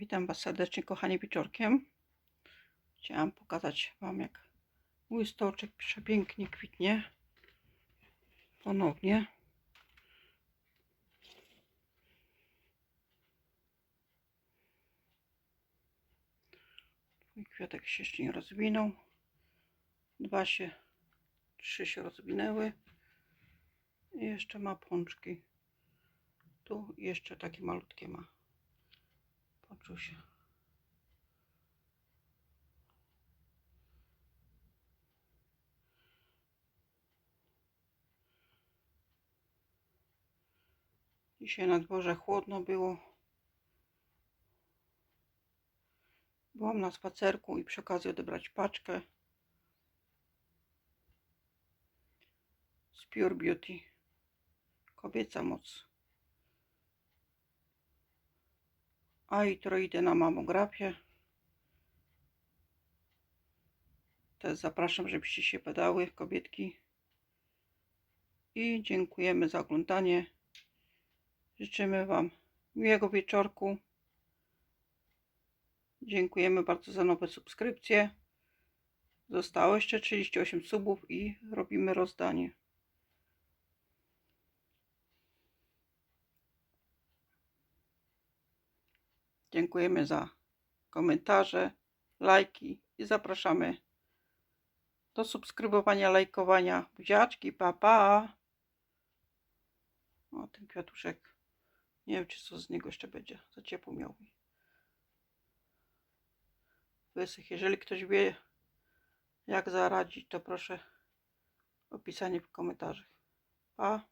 Witam Was serdecznie, kochani, wieczorkiem. Chciałam pokazać Wam, jak mój stołczek przepięknie kwitnie. Ponownie. Mój kwiatek się jeszcze nie rozwinął. Dwa się, trzy się rozwinęły. I jeszcze ma pączki. Tu jeszcze takie malutkie ma. Się. Dzisiaj na dworze chłodno było. Byłam na spacerku i przy okazji odebrać paczkę z Pure Beauty. Kobieca moc. A jutro idę na mamografię. Też zapraszam, żebyście się badały, kobietki. I dziękujemy za oglądanie. Życzymy Wam miłego wieczorku. Dziękujemy bardzo za nowe subskrypcje. Zostało jeszcze 38 subów i robimy rozdanie. Dziękujemy za komentarze, lajki i zapraszamy do subskrybowania, lajkowania. Buziaczki, pa pa! O, ten kwiatuszek. Nie wiem, czy co z niego jeszcze będzie. Za ciepło miał mi. Wysych. Jeżeli ktoś wie, jak zaradzić, to proszę o pisanie w komentarzach. Pa!